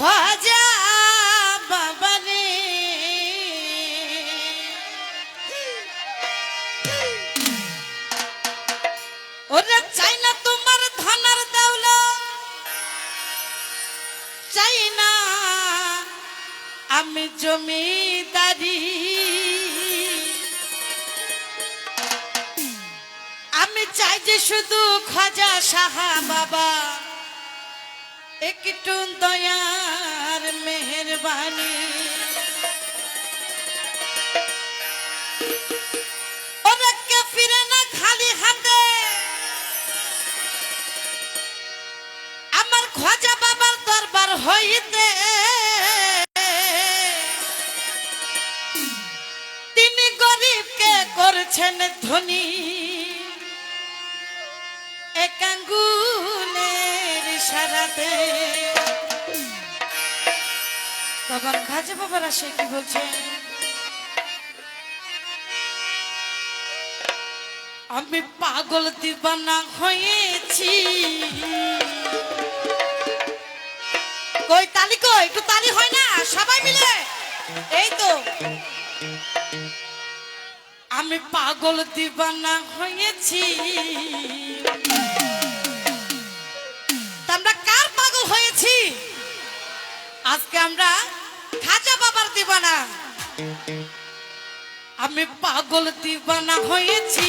খোঁজা বাবারে ওরে চাই তোমার ধনার দাউলা চাই আমি জমিদারি আমি চাই যে শুধু খাজা সাহা বাবা একটু দয়ার মেহরবানি। আমার দরবার হইতে। তিনি গরিবকে করছেন ধনী। একাঙ্গুলের ইশারাতে তখন কি বলছে? আমি পাগল দিবানা হয়েছি। কই তালি কই? একটু তালি হয় না? সবাই মিলে? এই তো। আমি পাগল দিবানা হয়েছি। হয়েছি। আজকে আমরা খাজা বাবার দিবানা। আমি পাগল দিবানা হয়েছি।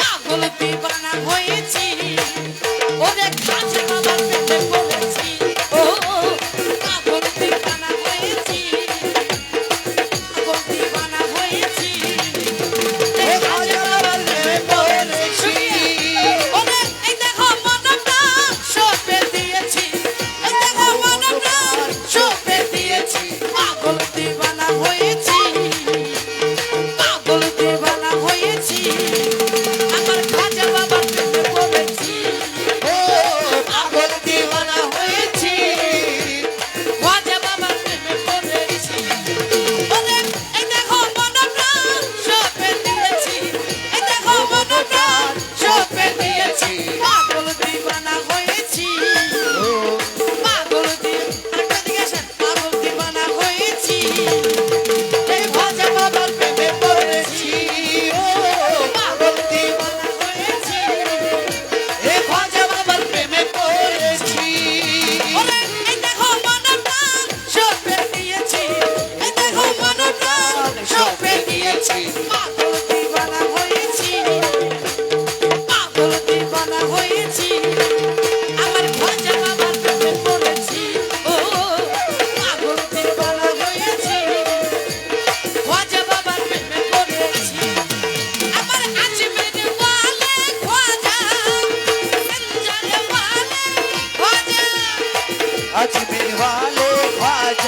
পাগল দিবানা হয়েছি। ওরে খাজা বাবার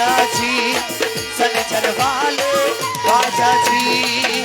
बाजा जी सन जनवाले बाजा जी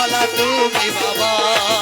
वाला तू भी बाबा।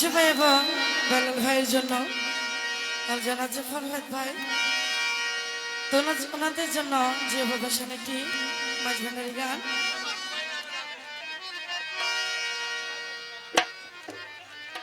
আনসু ভাই এবং বেলাল ভাইয়ের জন্য। আর যারা যে ফরহাদ ভাই, তো ওনাদের জন্য যে প্রদর্শন একটি গান?